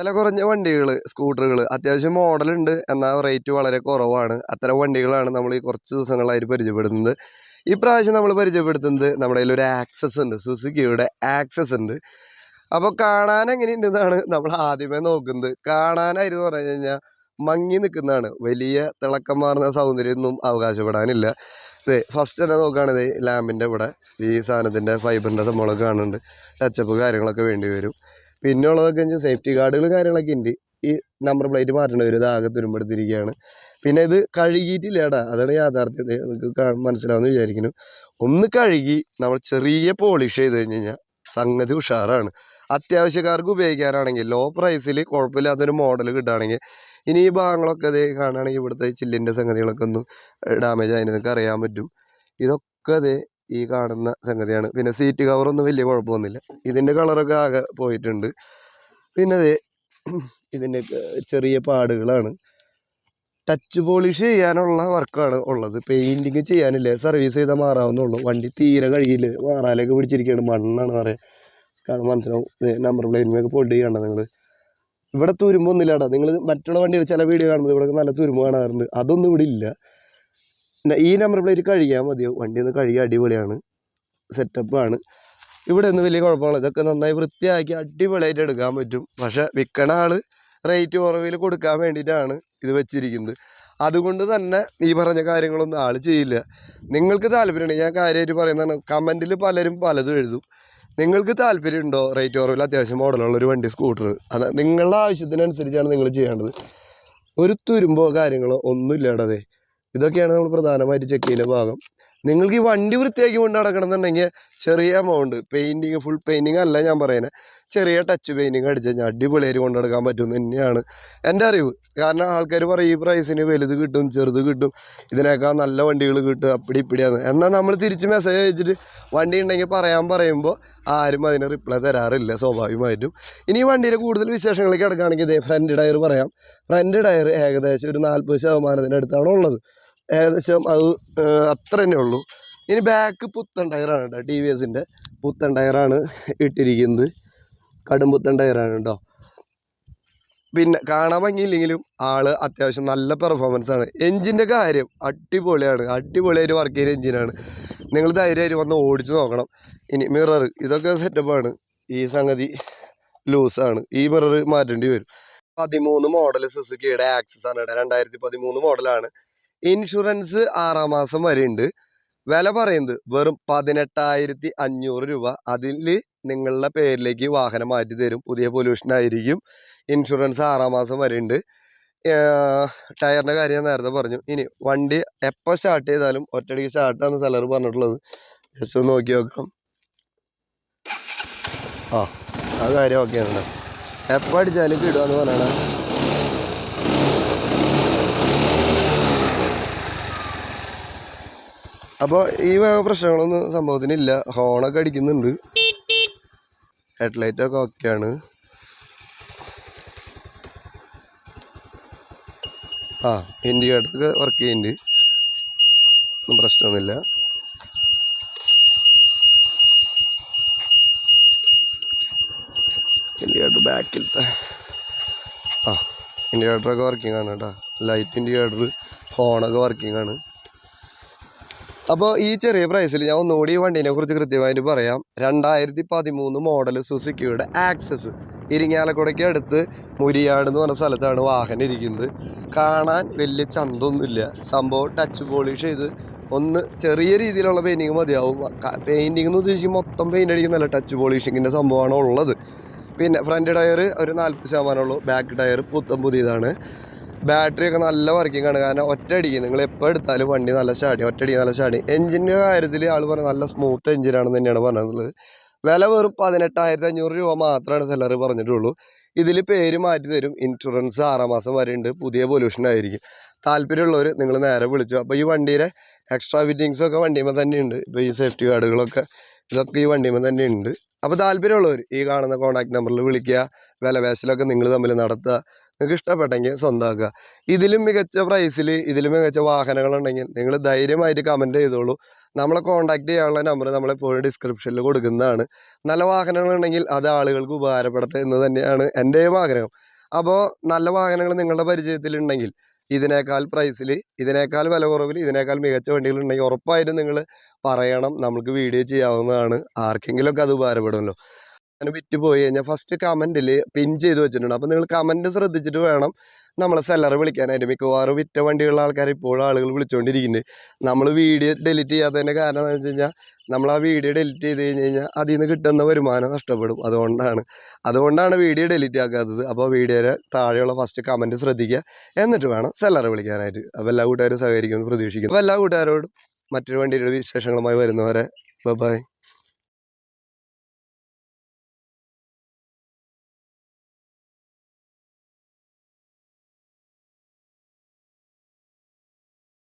വില കുറഞ്ഞ വണ്ടികൾ സ്കൂട്ടറുകൾ അത്യാവശ്യം മോഡലുണ്ട്. എന്നാൽ റേറ്റ് വളരെ കുറവാണ്. അത്തരം വണ്ടികളാണ് നമ്മൾ ഈ കുറച്ച് ദിവസങ്ങളായിട്ട് പരിചയപ്പെടുത്തുന്നത് ഈ പ്രാവശ്യം നമ്മൾ പരിചയപ്പെടുത്തുന്നത് നമ്മുടെ കയ്യിൽ ഒരു ആക്സസ് ഉണ്ട്. സുസുക്കിയുടെ ആക്സസ് ഉണ്ട്. അപ്പോൾ കാണാൻ എങ്ങനെയുണ്ടെന്നാണ് നമ്മൾ ആദ്യമേ നോക്കുന്നത്. കാണാനായിരുന്നു പറഞ്ഞു കഴിഞ്ഞാൽ മങ്ങി നിൽക്കുന്നതാണ്. വലിയ തിളക്കം മാറുന്ന സൗന്ദര്യമൊന്നും അവകാശപ്പെടാനില്ല. ഇതേ ഫസ്റ്റ് തന്നെ നോക്കുകയാണെങ്കിൽ ലാമ്പിന്റെ ഇവിടെ ഈ സാധനത്തിന്റെ ഫൈബറിന്റെ സംഭവങ്ങളൊക്കെ കാണുന്നുണ്ട്. ടച്ചപ്പ് കാര്യങ്ങളൊക്കെ വേണ്ടി വരും. പിന്നെ ഉള്ളതൊക്കെ വെച്ചാൽ സേഫ്റ്റി ഗാർഡുകൾ കാര്യങ്ങളൊക്കെ ഉണ്ട് ഈ നമ്പർ പ്ലേറ്റ് മാറ്റേണ്ടി വരും ഇതാകെ തുരുമ്പെടുത്തിരിക്കുകയാണ് പിന്നെ ഇത് കഴുകിയിട്ടില്ലേടാ. അതാണ് യാഥാർത്ഥ്യം. നിങ്ങൾക്ക് മനസ്സിലാവുമെന്ന് വിചാരിക്കുന്നു. ഒന്ന് കഴുകി നമ്മൾ ചെറിയ പോളിഷ് ചെയ്ത് കഴിഞ്ഞ് കഴിഞ്ഞാൽ സംഗതി ഉഷാറാണ്. അത്യാവശ്യക്കാർക്ക് ഉപയോഗിക്കാനാണെങ്കിൽ ലോ പ്രൈസിൽ കുഴപ്പമില്ലാത്തൊരു മോഡൽ കിട്ടുകയാണെങ്കിൽ ഇനി ഈ ഭാഗങ്ങളൊക്കെ അതേ കാണുകയാണെങ്കിൽ ഇവിടുത്തെ ചില്ലിന്റെ സംഗതികളൊക്കെ ഒന്ന് ഡാമേജ് ആയി നിങ്ങൾക്ക് അറിയാൻ പറ്റും. ഇതൊക്കെ അതേ ഈ കാണുന്ന സംഗതിയാണ്. പിന്നെ സീറ്റ് കവറൊന്നും വലിയ കുഴപ്പമൊന്നുമില്ല. ഇതിന്റെ കളറൊക്കെ ആകെ പോയിട്ടുണ്ട്. പിന്നെ അതെ ഇതിന്റെ ചെറിയ പാടുകളാണ്. ടച്ച് പോളിഷ് ചെയ്യാനുള്ള വർക്കാണ് ഉള്ളത്. പെയിന്റിങ് ചെയ്യാനില്ല? സർവീസ് ചെയ്താൽ മാറാവുന്നുള്ളൂ വണ്ടി തീരെ കഴിയില്ല മാറാലൊക്കെ പിടിച്ചിരിക്കുകയാണ് മണ്ണാണ് പറയാം കാരണം മനസ്സിലാവും. നമ്പർ പ്ലേറ്റിനൊക്കെ പൊടി കണ്ട നിങ്ങൾ ഇവിടെ തുരുമ്പൊന്നുമില്ലാടാ നിങ്ങൾ മറ്റുള്ള വണ്ടികൾ ചില വീഡിയോ കാണുമ്പോൾ ഇവിടെ നല്ല തുരുമ്പ് കാണാറുണ്ട്. അതൊന്നും ഇവിടെ ഇല്ല. ഈ നമ്പർ പ്ലേറ്റ് കഴുകിയാൽ മതി. വണ്ടി ഒന്ന് കഴുകി അടിപൊളിയാണ്. സെറ്റപ്പാണ് ഇവിടെ ഒന്നും വലിയ കുഴപ്പമില്ല. ഇതൊക്കെ നന്നായി വൃത്തിയാക്കി അടിപൊളിയായിട്ട് എടുക്കാൻ പറ്റും. പക്ഷെ വിൽക്കണ ആൾ റേറ്റ് കുറവിൽ കൊടുക്കാൻ വേണ്ടിയിട്ടാണ് ഇത് വെച്ചിരിക്കുന്നത്. അതുകൊണ്ട് തന്നെ ഈ പറഞ്ഞ കാര്യങ്ങളൊന്നും ആൾ ചെയ്യില്ല. നിങ്ങൾക്ക് താല്പര്യമുണ്ടെങ്കിൽ ഞാൻ കാര്യമായിട്ട് പറയുന്നതാണ്. കമന്റിൽ പലരും പലതും എഴുതും. നിങ്ങൾക്ക് താല്പര്യമുണ്ടോ? റേറ്റ് കുറവിൽ അത്യാവശ്യം മോഡലുള്ള ഒരു വണ്ടി സ്കൂട്ടർ അത് നിങ്ങളുടെ ആവശ്യത്തിനനുസരിച്ചാണ് നിങ്ങൾ ചെയ്യേണ്ടത്. ഒരു തുരുമ്പോ കാര്യങ്ങളോ ഒന്നും ഇതൊക്കെയാണ് നമ്മൾ പ്രധാനമായിട്ട് ചെക്ക് ചെയ്യുന്ന ഭാഗം. നിങ്ങൾക്ക് ഈ വണ്ടി വൃത്തിയാക്കി കൊണ്ട് നടക്കണമെന്നുണ്ടെങ്കിൽ ചെറിയ എമൗണ്ട് പെയിന്റിങ് ഫുൾ പെയിന്റിങ് അല്ല ഞാൻ പറയുന്നത് ചെറിയ ടച്ച് പെയിന്റിങ് അടിച്ച് കഴിഞ്ഞാൽ അടിപൊളിയായിട്ട് കൊണ്ട് നടക്കാൻ പറ്റും തന്നെയാണ്. എന്റെ അറിവ്. കാരണം ആൾക്കാർ പറയും ഈ പ്രൈസിന് വലുത് കിട്ടും ചെറുത് കിട്ടും. ഇതിനേക്കാൾ നല്ല വണ്ടികൾ കിട്ടും. അപ്പടി ഇപ്പിടിയാണ്. എന്നാൽ നമ്മൾ തിരിച്ച് മെസ്സേജ് അയച്ചിട്ട് വണ്ടി ഉണ്ടെങ്കിൽ പറയാൻ പറയുമ്പോൾ ആരും അതിന് റിപ്ലൈ തരാറില്ല സ്വാഭാവികമായിട്ടും. ഇനി ഈ വണ്ടിയുടെ കൂടുതൽ വിശേഷങ്ങളിലേക്ക് കിടക്കുകയാണെങ്കിൽ ഇതേ ഫ്രണ്ട് ടയർ പറയാം. ഫ്രണ്ട് ടയർ ഏകദേശം ഒരു നാൽപ്പത് ശതമാനത്തിന്റെ അടുത്താണ് ഉള്ളത്. ഏകദേശം അത് അത്ര തന്നെ ഉള്ളൂ. ഇനി ബാക്ക് പുത്തൻ ടയറാണ് കേട്ടോ ടി വി എസിന്റെ പുത്തൻ ടയറാണ് ഇട്ടിരിക്കുന്നത്. കടും പുത്തൻ ടയറാണ് കേട്ടോ പിന്നെ കാണാൻ ഭംഗിയില്ലെങ്കിലും ആൾ അത്യാവശ്യം നല്ല പെർഫോമൻസ് ആണ്. എഞ്ചിന്റെ കാര്യം അടിപൊളിയാണ്. അടിപൊളിയായിട്ട് വർക്ക് ചെയ്യുന്ന എഞ്ചിനാണ് നിങ്ങൾ ധൈര്യമായിട്ട് വന്ന് ഓടിച്ചു നോക്കണം. ഇനി മിറർ ഇതൊക്കെ സെറ്റപ്പാണ് ഈ സംഗതി ലൂസാണ് ഈ മിറർ മാറ്റേണ്ടി വരും. പതിമൂന്ന് മോഡൽ സുസുക്കിയുടെ ആക്സസ് ആണ് രണ്ടായിരത്തി പതിമൂന്ന് മോഡലാണ് ഇൻഷുറൻസ് ആറാം മാസം വരെ ഉണ്ട് വില പറയുന്നത് വെറും പതിനെട്ടായിരത്തി അഞ്ഞൂറ് രൂപ. അതിൽ നിങ്ങളുടെ പേരിലേക്ക് വാഹനം മാറ്റി തരും. പുതിയ പൊല്യൂഷൻ ആയിരിക്കും. ഇൻഷുറൻസ് ആറാം മാസം വരെ ഉണ്ട് ടയറിന്റെ കാര്യം ഞാൻ നേരത്തെ പറഞ്ഞു. ഇനി വണ്ടി എപ്പോൾ സ്റ്റാർട്ട് ചെയ്താലും ഒറ്റയടിക്ക് സ്റ്റാർട്ടാണ് സെലർ പറഞ്ഞിട്ടുള്ളത് ജസ്റ്റ് ഒന്ന് നോക്കി നോക്കാം. ആ ആ കാര്യം ഓക്കെ ആണ് എപ്പോൾ അടിച്ചാലും കിടുക എന്ന് പറയണേ അപ്പോൾ ഈ പ്രശ്നങ്ങളൊന്നും സംഭവത്തിനില്ല. ഹോണൊക്കെ അടിക്കുന്നുണ്ട്. ഹെഡ്ലൈറ്റ് ഒക്കെ ഓക്കെയാണ് ആ ഇൻഡിക്കേറ്റർ ഒക്കെ വർക്ക് ചെയ്യുന്നുണ്ട്. ഒന്നും പ്രശ്നമൊന്നുമില്ല. ഇൻഡിക്കേറ്റർ ബാക്കിലത്തെ. ആ ഇൻഡിക്കേറ്റർ ഒക്കെ വർക്കിംഗ് ആണ് കേട്ടോ. ലൈറ്റ് ഇൻഡിക്കേറ്റർ ഹോണൊക്കെ വർക്കിംഗ് ആണ്. അപ്പോൾ ഈ ചെറിയ പ്രൈസിൽ ഞാൻ ഒന്നുകൂടി ഈ വണ്ടീനെ കുറിച്ച് കൃത്യമായിട്ട് പറയാം. രണ്ടായിരത്തി പതിമൂന്ന് മോഡൽ സുസുക്കിയുടെ ആക്സസ് ഇരിങ്ങാലക്കുടയ്ക്ക് അടുത്ത് മുരിയാട് എന്ന് പറഞ്ഞ സ്ഥലത്താണ് വാഹനം ഇരിക്കുന്നത്. കാണാൻ വലിയ ചന്തൊന്നുമില്ല സംഭവം ടച്ച് പോളിഷ് ചെയ്ത് ഒന്ന് ചെറിയ രീതിയിലുള്ള പെയിന്റിങ് മതിയാവും. പെയിന്റിങ് എന്ന് ഉദ്ദേശിച്ച് മൊത്തം പെയിന്റ് അടിക്കുന്നല്ല ടച്ച് പോളിഷിങ്ങിന്റെ സംഭവമാണ് ഉള്ളത്. പിന്നെ ഫ്രണ്ട് ടയർ ഒരു നാൽപ്പത് ശതമാനമുള്ളൂ ബാക്ക് ടയർ പുത്തം പുതിയതാണ്. ബാറ്ററി ഒക്കെ നല്ല വർക്കിംഗ് ആണ്. കാരണം ഒറ്റ ഒറ്റയടിക്ക് നിങ്ങൾ എപ്പോൾ എടുത്താലും വണ്ടി നല്ല ചാടി ഒറ്റ ഒറ്റയടിക്ക് നല്ല ചാടി. എഞ്ചിന്റെ കാര്യത്തിൽ ആൾ പറഞ്ഞ നല്ല സ്മൂത്ത് എഞ്ചിനാണെന്ന് തന്നെയാണ് പറഞ്ഞിട്ടുള്ളത്. വില വെറും പതിനെട്ടായിരത്തി അഞ്ഞൂറ് രൂപ മാത്രമാണ് സെല്ലർ പറഞ്ഞിട്ടുള്ളൂ. ഇതിൽ പേര് മാറ്റി തരും. ഇൻഷുറൻസ് ആറാം മാസം വരെ ഉണ്ട്. പുതിയ പൊല്യൂഷൻ ആയിരിക്കും. താല്പര്യമുള്ളവർ നിങ്ങൾ നേരെ വിളിച്ചു. അപ്പോൾ ഈ വണ്ടിയുടെ എക്സ്ട്രാ ഫിറ്റിങ്സൊക്കെ വണ്ടിയുമ്പോൾ തന്നെ ഉണ്ട് ഇപ്പോൾ ഈ സേഫ്റ്റി ഗാർഡുകളൊക്കെ ഇതൊക്കെ ഈ വണ്ടിമേ തന്നെ ഉണ്ട് അപ്പോൾ താല്പര്യമുള്ളവർ ഈ കാണുന്ന കോൺടാക്ട് നമ്പറിൽ വിളിക്കുക വിലപേശലൊക്കെ നിങ്ങൾ തമ്മിൽ നടത്തുക നിങ്ങൾക്ക് ഇഷ്ടപ്പെട്ടെങ്കിൽ സ്വന്തമാക്കുക ഇതിലും മികച്ച പ്രൈസിൽ ഇതിലും മികച്ച വാഹനങ്ങളുണ്ടെങ്കിൽ നിങ്ങൾ ധൈര്യമായിട്ട് കമന്റ് ചെയ്തോളൂ. നമ്മളെ കോൺടാക്ട് ചെയ്യാനുള്ള നമ്പർ നമ്മളെപ്പോഴും ഡിസ്ക്രിപ്ഷനിൽ കൊടുക്കുന്നതാണ്. നല്ല വാഹനങ്ങളുണ്ടെങ്കിൽ അത് ആളുകൾക്ക് ഉപകാരപ്പെടട്ടെ എന്ന് തന്നെയാണ് എന്റെയും ആഗ്രഹം. അപ്പോൾ നല്ല വാഹനങ്ങൾ നിങ്ങളുടെ പരിചയത്തിലുണ്ടെങ്കിൽ ഇതിനേക്കാൾ പ്രൈസിൽ ഇതിനേക്കാൾ വില കുറവിൽ ഇതിനേക്കാൾ മികച്ച വണ്ടികൾ ഉണ്ടെങ്കിൽ ഉറപ്പായിട്ടും നിങ്ങൾ പറയണം നമുക്ക് വീഡിയോ ചെയ്യാവുന്നതാണ് ആർക്കെങ്കിലുമൊക്കെ അത് ഉപകാരപ്പെടുമല്ലോ. അങ്ങനെ വിറ്റ് പോയി കഴിഞ്ഞാൽ ഫസ്റ്റ് കമന്റിൽ പിൻ ചെയ്ത് വെച്ചിട്ടുണ്ട്. അപ്പോൾ നിങ്ങൾ കമന്റ് ശ്രദ്ധിച്ചിട്ട് വേണം നമ്മളെ സെല്ലറെ വിളിക്കാനായിട്ട് മിക്കവാറും വിറ്റ വണ്ടികളുള്ള ആൾക്കാർ ഇപ്പോഴും ആളുകൾ വിളിച്ചുകൊണ്ടിരിക്കുന്നുണ്ട് നമ്മൾ വീഡിയോ ഡിലീറ്റ് ചെയ്യാത്തതിന്റെ കാരണം എന്ന് വെച്ച് കഴിഞ്ഞാൽ നമ്മൾ ആ വീഡിയോ ഡിലീറ്റ് ചെയ്ത് കഴിഞ്ഞ് കഴിഞ്ഞാൽ അതിൽ നിന്ന് കിട്ടുന്ന വരുമാനം നഷ്ടപ്പെടും. അതുകൊണ്ടാണ് അതുകൊണ്ടാണ് വീഡിയോ ഡിലീറ്റ് ആക്കാത്തത്. അപ്പോൾ വീഡിയോയുടെ താഴെയുള്ള ഫസ്റ്റ് കമന്റ് ശ്രദ്ധിക്കുക. എന്നിട്ട് വേണം സെല്ലറെ വിളിക്കാനായിട്ട്. അപ്പോൾ എല്ലാ കൂട്ടുകാരും സഹകരിക്കുമെന്ന് പ്രതീക്ഷിക്കുന്നു. അപ്പോൾ എല്ലാ കൂട്ടുകാരോടും മറ്റൊരു വണ്ടിയുടെ വിശേഷങ്ങളുമായി വരുന്നവരെ ബൈ